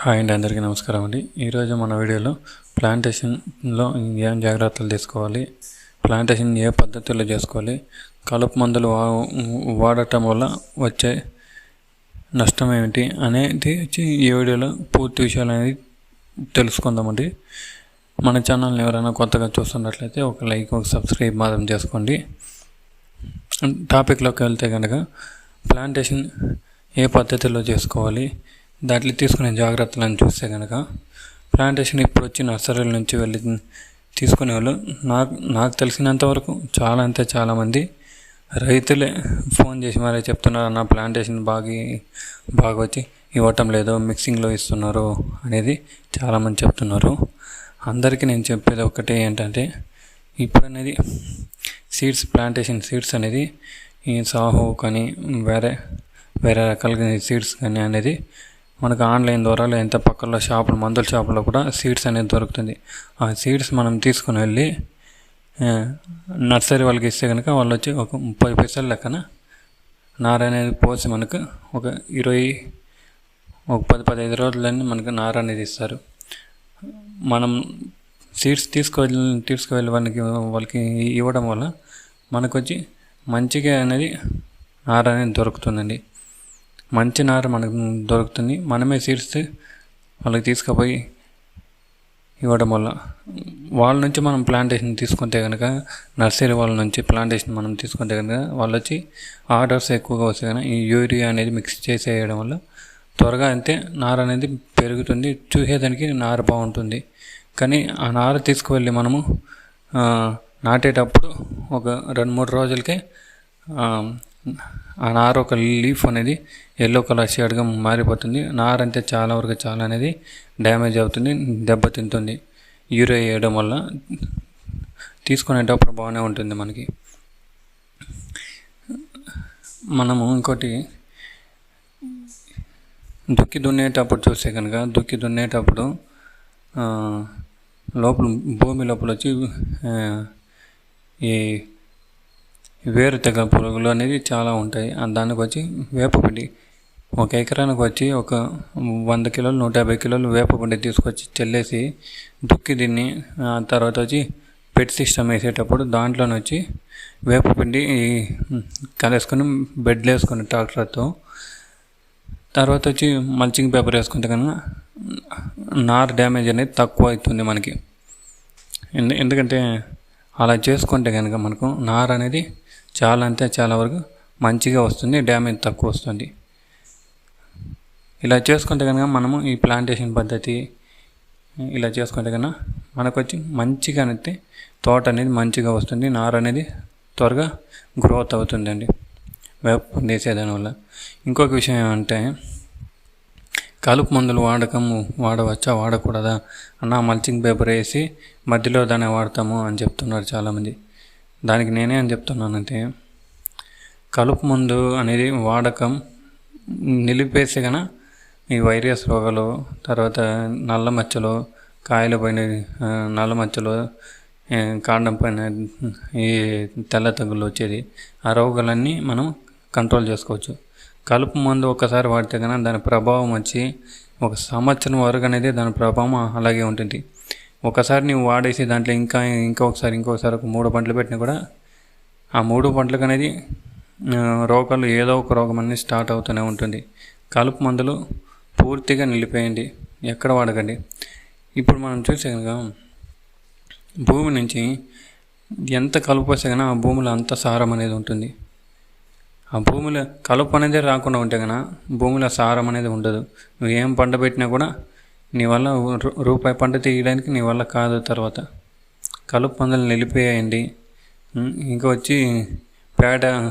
Hi అండి అందరికీ నమస్కారం అండి. ఈరోజు మన వీడియోలో ప్లాంటేషన్లో ఏం జాగ్రత్తలు తీసుకోవాలి? ప్లాంటేషన్ ఏ పద్ధతిలో చేసుకోవాలి? కలుపు మందులు వా- వాడటం వల్ల వచ్చే నష్టం ఏమిటి అనేది వచ్చి ఈ వీడియోలో పూర్తి విషయాలు అనేది తెలుసుకుందామండి. మన ఛానల్ని ఎవరైనా కొత్తగా చూస్తున్నట్లయితే ఒక లైక్ ఒక సబ్స్క్రైబ్ మాత్రం చేసుకోండి. టాపిక్లోకి వెళ్తే కనుక ప్లాంటేషన్ ఏ పద్ధతిలో చేసుకోవాలి? దాంట్లో తీసుకునే జాగ్రత్తలను చూస్తే కనుక ప్లాంటేషన్ ఇప్పుడు వచ్చి నర్సరీల నుంచి వెళ్ళి తీసుకునే వాళ్ళు నాకు నాకు తెలిసినంత వరకు చాలా అంటే చాలామంది రైతులే ఫోన్ చేసి మరీ చెప్తున్నారు నా ప్లాంటేషన్ బాగా బాగా వచ్చి ఇవ్వటం లేదు మిక్సింగ్లో ఇస్తున్నారు అనేది చాలామంది చెప్తున్నారు. అందరికీ నేను చెప్పేది ఒకటే ఏంటంటే ఇప్పుడు అనేది సీడ్స్ ప్లాంటేషన్ సీడ్స్ అనేది ఈ సాహో కానీ వేరే వేరే రకాల సీడ్స్ కానీ అనేది మనకు ఆన్లైన్ ద్వారా లేదంటే పక్కన షాపులు మందుల షాపులో కూడా సీడ్స్ అనేది దొరుకుతుంది. ఆ సీడ్స్ మనం తీసుకుని వెళ్ళి నర్సరీ వాళ్ళకి ఇస్తే కనుక వాళ్ళు వచ్చి ఒక ముప్పై పైసల లెక్కన నార అనేది పోసి మనకు ఒక ఇరవై ఒక పది పదిహేను రోజులన్నీ మనకు నార అనేది ఇస్తారు. మనం సీడ్స్ తీసుకువెళ్ళి తీసుకువెళ్ళి వాళ్ళకి వాళ్ళకి ఇవ్వడం వల్ల మనకు వచ్చి మంచిగా అనేది నార అనేది దొరుకుతుందండి. మంచి నార మనకు దొరుకుతుంది. మనమే సీడ్స్ వాళ్ళకి తీసుకుపోయి ఇవ్వడం వల్ల. వాళ్ళ నుంచి మనం ప్లాంటేషన్ తీసుకుంటే కనుక నర్సరీ వాళ్ళ నుంచి ప్లాంటేషన్ మనం తీసుకుంటే కనుక వాళ్ళు వచ్చి ఆర్డర్స్ ఎక్కువగా వస్తాయి కనుక ఈ యూరియా అనేది మిక్స్ చేసేయడం వల్ల త్వరగా అంతే నార అనేది పెరుగుతుంది. చూసేదానికి నార బాగుంటుంది. కానీ ఆ నార తీసుకువెళ్ళి మనము నాటేటప్పుడు ఒక రెండు మూడు రోజులకే నార ఒక లీఫ్ అనేది ఎల్లో కలర్ షేడ్గా మారిపోతుంది. నార అంటే చాలా వరకు చాలా అనేది డ్యామేజ్ అవుతుంది దెబ్బతింటుంది. యూరియా వేయడం వల్ల తీసుకునేటప్పుడు బాగానే ఉంటుంది మనకి. మనము ఇంకోటి దుక్కి దున్నేటప్పుడు చూస్తే కనుక దుక్కి దున్నేటప్పుడు లోపల భూమి లోపల వచ్చి ఈ వేరు తెగ పురుగులు అనేది చాలా ఉంటాయి. ఆ దానికి వచ్చి వేపపిండి ఒక ఎకరానికి వచ్చి ఒక వంద కిలోలు నూట యాభై కిలోలు వేపపిండి తీసుకొచ్చి చెల్లేసి దుక్కి దీన్ని ఆ తర్వాత వచ్చి పెట్ సిస్టమ్ వేసేటప్పుడు దాంట్లోనే వచ్చి వేపపిండి కలేసుకొని బెడ్లు వేసుకొని ట్రాక్టర్తో తర్వాత వచ్చి మల్చింగ్ పేపర్ వేసుకుంటే కనుక నార్ డ్యామేజ్ అనేది తక్కువ అవుతుంది మనకి ఎందుకంటే అలా చేసుకుంటే కనుక మనకు నార అనేది చాలా అంటే చాలా వరకు మంచిగా వస్తుంది డ్యామేజ్ తక్కువ వస్తుంది. ఇలా చేసుకుంటే కనుక మనము ఈ ప్లాంటేషన్ పద్ధతి ఇలా చేసుకుంటే కనుక మనకు వచ్చి మంచిగా అనేది తోట అనేది మంచిగా వస్తుంది నార అనేది త్వరగా గ్రోత్ అవుతుందండి. వేప వేసేదాని వల్ల. ఇంకొక విషయం ఏమంటే కలుపు మందులు వాడకం వాడవచ్చా? వాడకూడదా? అన్న మల్చింగ్ పేపర్ వేసి మధ్యలో దాన్ని వాడతాము అని చెప్తున్నారు చాలామంది. దానికి నేనే అని చెప్తున్నానంటే కలుపు మందు అనేది వాడకం నిలిపేసి కన ఈ వైరస్ రోగాలు తర్వాత నల్ల మచ్చలు కాయల పైన నల్ల మచ్చలు కాండం పైన ఈ తెల్ల తగ్గులు వచ్చేది. ఆ రోగాలన్నీ మనం కంట్రోల్ చేసుకోవచ్చు. కలుపు మందు ఒకసారి వాడితే కనుక దాని ప్రభావం వచ్చి ఒక సంవత్సరం వరకు అనేది దాని ప్రభావం అలాగే ఉంటుంది. ఒకసారి నువ్వు వాడేసి దాంట్లో ఇంకా ఇంకొకసారి ఇంకొకసారి ఒక మూడు పంటలు పెట్టినా కూడా ఆ మూడు పంటలకు అనేది రోగాలు ఏదో ఒక రోగం అనేది స్టార్ట్ అవుతూనే ఉంటుంది. కలుపు మందులు పూర్తిగా నిలిపేయండి. ఎక్కడ వాడకండి? ఇప్పుడు మనం చూసే కనుక భూమి నుంచి ఎంత కలుపు వస్తే కానీ ఆ భూమిలో అంత సారం అనేది ఉంటుంది. ఆ భూమిలో కలుపు అనేది రాకుండా ఉంటే కనుక భూమిలో సారం అనేది ఉండదు. నువ్వు ఏం పంట పెట్టినా కూడా నీ వల్ల రూ- రూపాయి పంట తీయడానికి నీ వల్ల కాదు తర్వాత. కలుపు పందులు నిలిపేయండి ఇంకా వచ్చి పేడ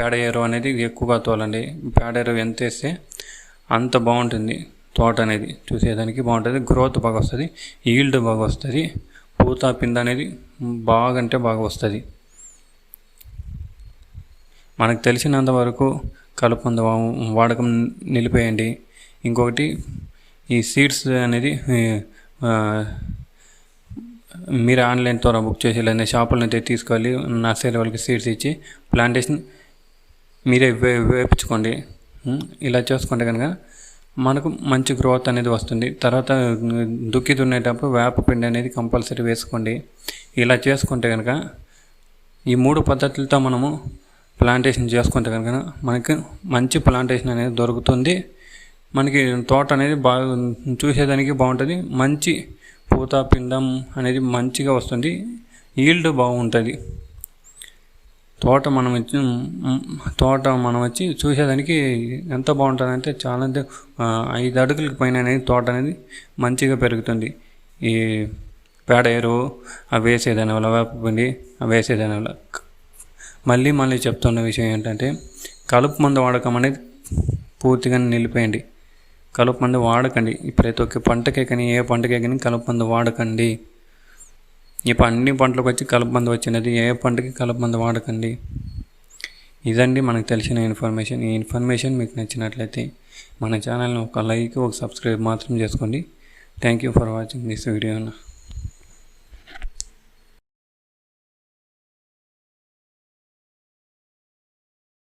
పేడ ఎరువు అనేది ఎక్కువగా తోలండి. పేడ ఎరువు ఎంత వేస్తే అంత బాగుంటుంది తోట అనేది. చూసేదానికి బాగుంటుంది. గ్రోత్ బాగా వస్తుంది. ఈల్డ్ బాగా వస్తుంది. పూత పింద అనేది బాగా అంటే బాగా వస్తుంది. మనకు తెలిసినంత వరకు కలుపు వాడకం నిలిపేయండి. ఇంకొకటి ఈ సీడ్స్ అనేది మీరు ఆన్లైన్ ద్వారా బుక్ చేసి లేదా షాపుల నుంచి తీసుకెళ్ళి నర్సరీ వాళ్ళకి సీడ్స్ ఇచ్చి ప్లాంటేషన్ మీరే వే వేపించుకోండి. ఇలా చేసుకుంటే కనుక మనకు మంచి గ్రోత్ అనేది వస్తుంది. తర్వాత దుక్కి దున్నేటప్పుడు వేప పిండి అనేది కంపల్సరీ వేసుకోండి. ఇలా చేసుకుంటే కనుక ఈ మూడు పద్ధతులతో మనము ప్లాంటేషన్ చేసుకుంటే కనుక మనకి మంచి ప్లాంటేషన్ అనేది దొరుకుతుంది. మనకి తోట అనేది బాగా చూసేదానికి బాగుంటుంది. మంచి పూత పిండం అనేది మంచిగా వస్తుంది. ఈల్డ్ బాగుంటుంది. తోట మనం వచ్చి తోట మనం వచ్చి చూసేదానికి ఎంత బాగుంటుంది అంటే చాలా అంటే, ఐదు అడుగులకి పైన అనేది తోట అనేది మంచిగా పెరుగుతుంది. ఈ పేడ ఎరువు అవి వేసేదాని వల్ల వేపపిండి అవి వేసేదాని వల్ల మళ్ళీ మళ్ళీ చెప్తున్న విషయం ఏంటంటే కలుపు మందు వాడకం అనేది పూర్తిగా నిలిపేయండి. కలుపు మందు వాడకండి. ప్రతి ఒక్క పంటకే కానీ ఏ పంటకే కానీ కలుపు మందు వాడకండి. ఇప్పుడు అన్ని పంటలకు వచ్చి కలుపు మందు వచ్చినది ఏ పంటకి కలుపు మందు వాడకండి. ఇదండి మనకు తెలిసిన ఇన్ఫర్మేషన్. ఈ ఇన్ఫర్మేషన్ మీకు నచ్చినట్లయితే మన ఛానల్ని ఒక లైక్ ఒక సబ్స్క్రైబ్ మాత్రం చేసుకోండి. Thank you for watching this video